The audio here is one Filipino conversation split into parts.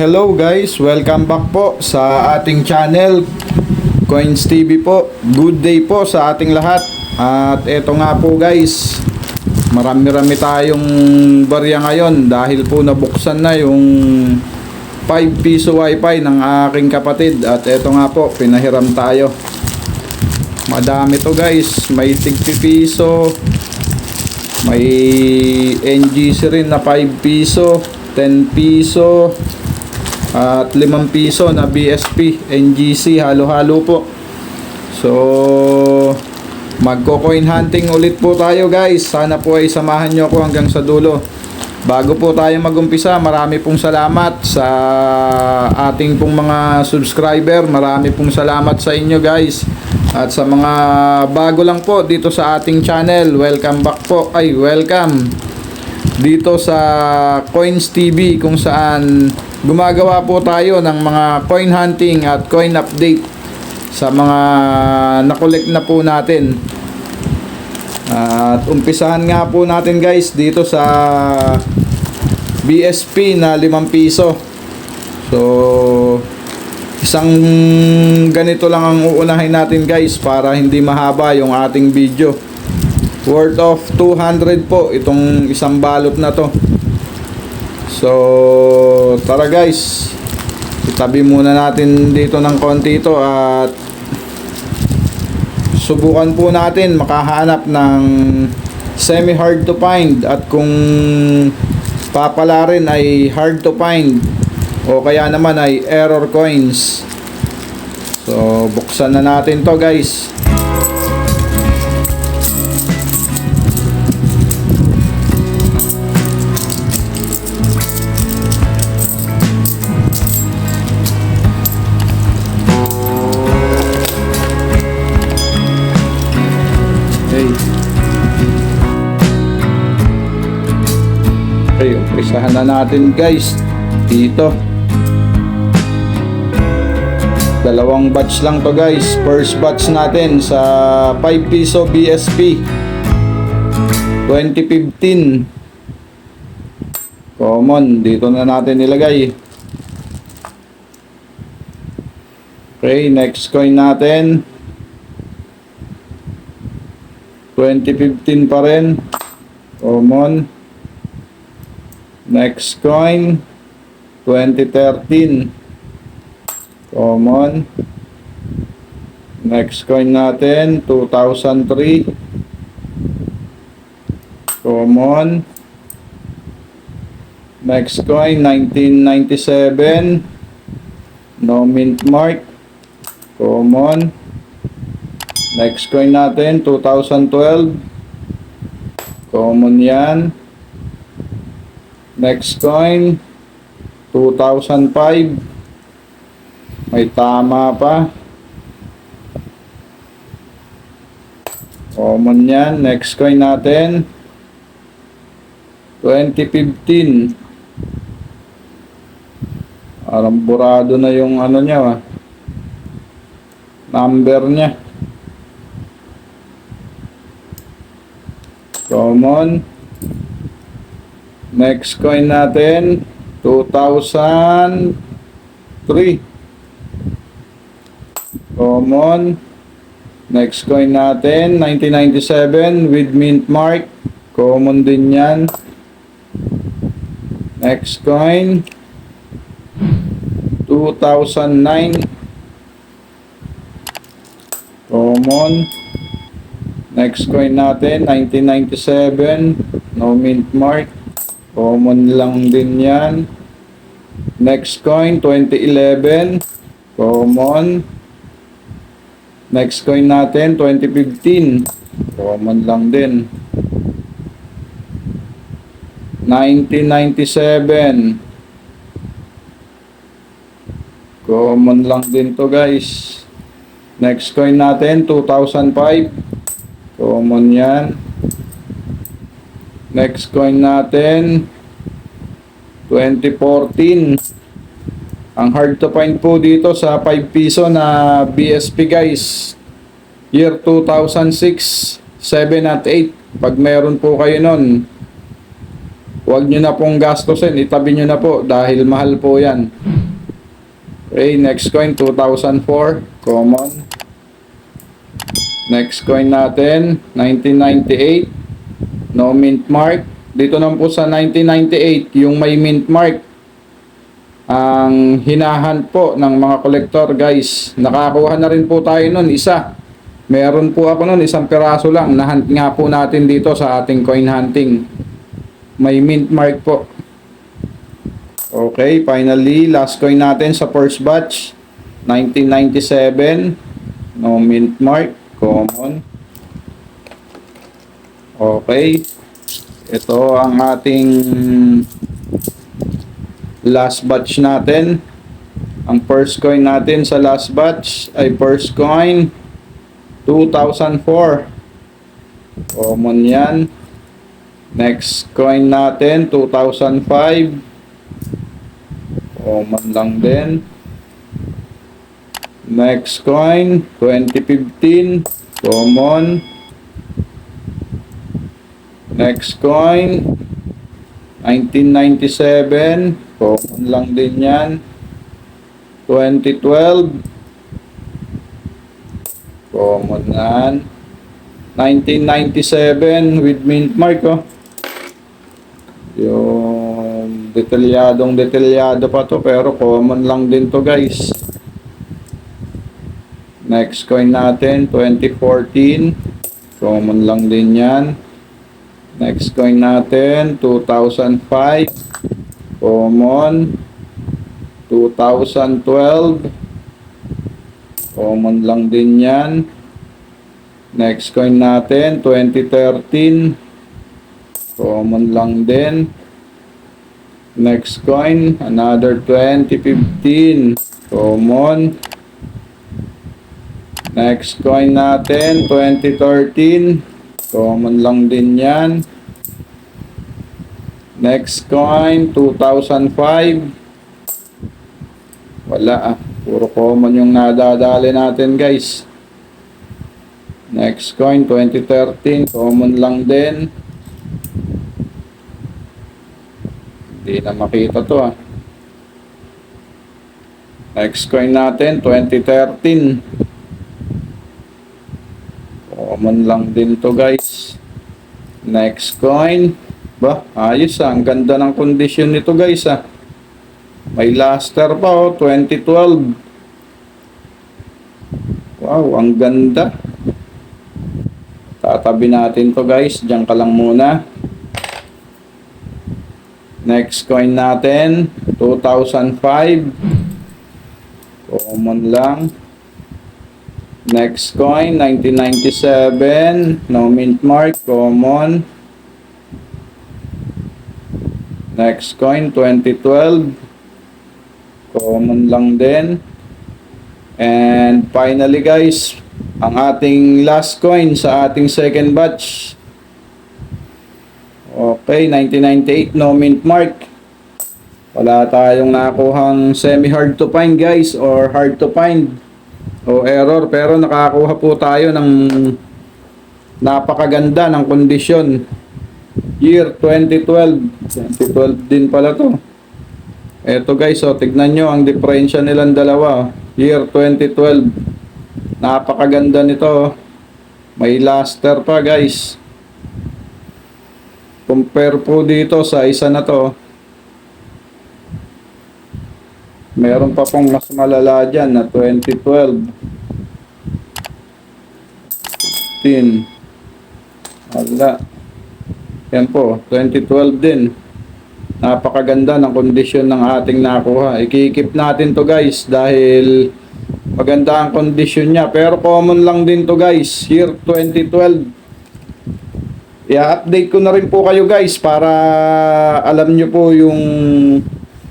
Hello guys, welcome back po sa ating channel Coins TV po. Good day po sa ating lahat. At eto nga po guys, marami-rami tayong barya ngayon dahil po nabuksan na yung 5 piso wifi ng aking kapatid. At eto nga po, pinahiram tayo. Madami to guys, may tigpi piso, may NGC rin na 5 piso, 10 piso, at 5 piso na BSP, NGC, halo-halo po. So, magko-coin hunting ulit po tayo guys. Sana po ay samahan nyo ako hanggang sa dulo. Bago po tayo magumpisa, marami pong salamat sa ating pong mga subscriber. Marami pong salamat sa inyo guys. At sa mga bago lang po dito sa ating channel, welcome back po. Ay, welcome dito sa Coins TV kung saan gumagawa po tayo ng mga coin hunting at coin update sa mga nakolek na po natin. At umpisahan nga po natin guys dito sa BSP na 5 piso. So isang ganito lang ang uunahin natin guys para hindi mahaba yung ating video. Worth of 200 po itong isang balot na to. So, tara guys. Itabi muna natin dito ng konti ito at subukan po natin makahanap ng semi hard to find at kung papala rin ay hard to find o kaya naman ay error coins. So, buksan na natin to guys. Umpisahan na natin guys. Dito. Dalawang batch lang to guys. First batch natin sa 5 piso BSP. 2015. Common. Dito na natin nilagay. Okay, next coin natin. 2015 pa rin. Common. Next coin. 2013. Common. Next coin natin. 2003. Common. Next coin. 1997. No mint mark. Common. Next coin natin, 2012. Common yan. Next coin, 2005. May tama pa. Common yan. Next coin natin, 2015. Parang na yung ano niya, ah. number niya. Common. Next coin natin, 2003. Common. Next coin natin, 1997 with mint mark. Common din yan. Next coin, 2009. Common. Next coin natin, 1997. No mint mark. Common lang din yan. Next coin, 2011. Common. Next coin natin, 2015. Common lang din. 1997. Common lang din to guys. Next coin natin, 2005. Common yan. Next coin natin, 2014. Ang hard to find po dito sa 5 piso na BSP guys. Year 2006, 7 at 8. Pag meron po kayo nun, Huwag nyo na pong gastusin. Itabi nyo na po dahil mahal po yan. Okay, next coin 2004. Common. Next coin natin 1998. No mint mark. Dito naman po sa 1998 yung may mint mark ang hinahan po ng mga kolektor guys. Nakakuha na rin po tayo nun isa. Meron po ako nun isang piraso lang. Nahunt nga po natin dito sa ating coin hunting. May mint mark po. Okay, finally, last coin natin sa first batch. 1997. No mint mark. Common. Okay. Ito ang ating last batch natin. Ang first coin natin sa last batch ay first coin 2004. Common yan. Next coin natin 2005. Common lang din. Next coin 2015. Common. Next coin 1997. Common lang din yan. 2012. Common yan. 1997 with mint mark oh. Yung detalyadong detalyado pa to pero common lang din to guys. Next coin natin 2014. Common lang din yan. Next coin natin 2005. Common 2012. Common lang din yan. Next coin natin, 2013. Common lang din. Next coin, another 2015. Common. Next coin natin, 2013. Common lang din yan. Next coin, 2005. Wala ah. Puro common yung nadadali natin guys. Next coin, 2013. Common lang din. Hindi na makita to ah. Next coin natin, 2013. Common lang din to guys. Next coin. Ba, ayos ah. Ang ganda ng kondisyon nito guys ah. May luster pa oh, 2012. Wow, ang ganda. Tatabi natin to guys. Diyan ka lang muna. Next coin natin, 2005. Common lang. Next coin, 1997. No mint mark, common. Next coin, 2012. Common lang din. And finally guys, ang ating last coin sa ating second batch. Okay, 1998 no mint mark. Wala tayong nakuhang semi hard to find guys or hard to find o error pero nakakuha po tayo ng napakaganda ng kondisyon. Year 2012. 2012 din pala to. Eto guys, oh, tignan nyo ang diferensya nilang dalawa. Year 2012. Napakaganda nito. oh. May luster pa guys. Compare po dito sa isa na to. Meron pa pong mas malala dyan na 2012. 15. Wala. Yan po, 2012 din. Napakaganda ng kondisyon ng ating nakuha. Ikikip natin to guys dahil maganda ang kondisyon niya. Pero common lang din to guys. Year 2012. I-update ko na rin po kayo guys para alam nyo po yung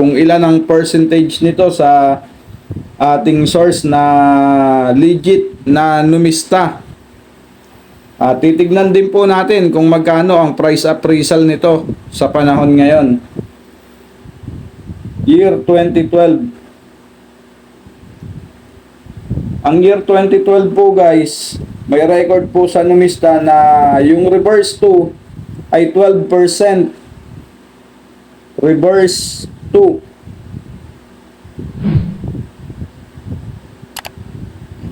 kung ilan ang percentage nito sa ating source na legit na numista. At titignan din po natin kung magkano ang price appraisal nito sa panahon ngayon. Year 2012. Ang year 2012 po guys, may record po sa numista na yung reverse 2 ay 12%. reverse 2.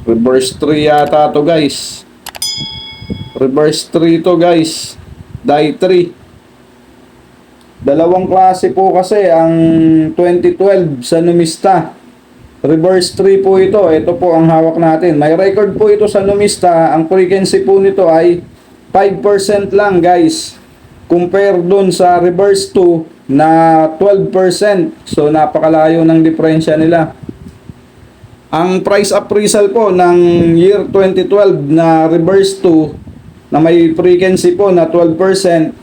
Reverse 3 yata to guys. Reverse 3 to guys. Die 3. Dalawang klase po kasi ang 2012 sa Numista. Reverse 3 po ito. Ito po ang hawak natin. May record po ito sa Numista. Ang frequency po nito ay 5% lang guys. Compare dun sa reverse 2 na 12%. So napakalayo ng diferensya nila. Ang price appraisal po ng year 2012 na reverse 2 na may frequency po na 12%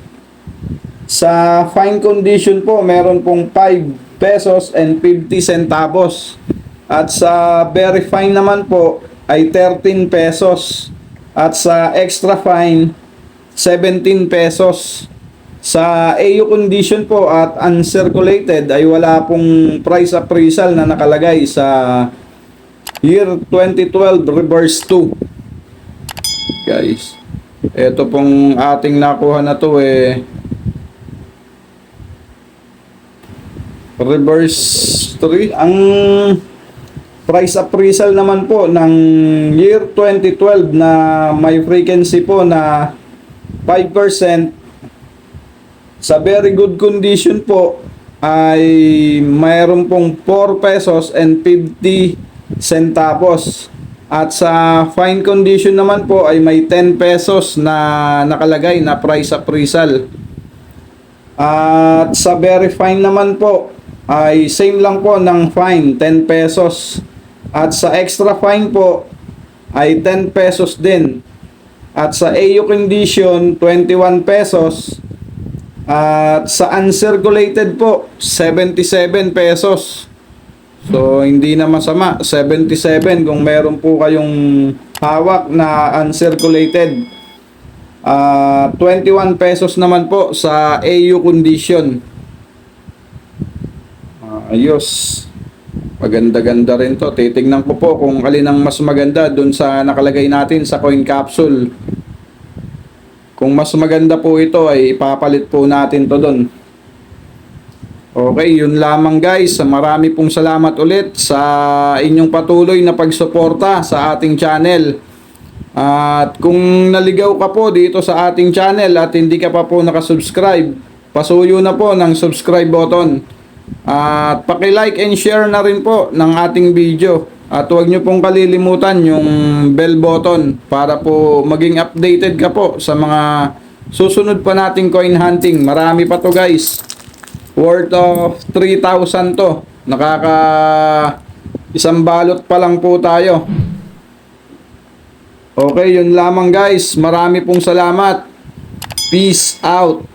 sa fine condition po meron pong 5 pesos and 50 centavos. At sa very fine naman po ay 13 pesos. At sa extra fine 17 pesos. Sa AU condition po at uncirculated ay wala pong price appraisal na nakalagay sa year 2012 reverse 2 guys ito pong ating nakuha na to eh. Reverse 3 ang price appraisal naman po ng year 2012 na may frequency po na 5% sa very good condition po ay mayroon pong 4 pesos and 50 centavos. At sa fine condition naman po ay may 10 pesos na nakalagay na price appraisal. At sa very fine naman po ay same lang po ng fine, 10 pesos. At sa extra fine po ay 10 pesos din. At sa AU condition, 21 pesos. At sa uncirculated po, 77 pesos. So, hindi na masama. 77 kung meron po kayong hawak na uncirculated. Ah, 21 pesos naman po sa AU condition. Ah, ayos. Maganda-ganda rin to. Titignan ko po kung alin ang mas maganda dun sa nakalagay natin sa coin capsule. Kung mas maganda po ito ay ipapalit po natin to dun. Okay, yun lamang guys. Marami pong salamat ulit sa inyong patuloy na pagsuporta sa ating channel. At kung naligaw ka po dito sa ating channel at hindi ka pa po nakasubscribe, pasuyo na po ng subscribe button. At paki-like and share na rin po ng ating video. At huwag nyo pong kalilimutan yung bell button para po maging updated ka po sa mga susunod pa nating coin hunting. Marami pa to guys. Worth of 3,000 to. Nakaka isang balot pa lang po tayo. Okay, yun lamang guys. Marami pong salamat. Peace out.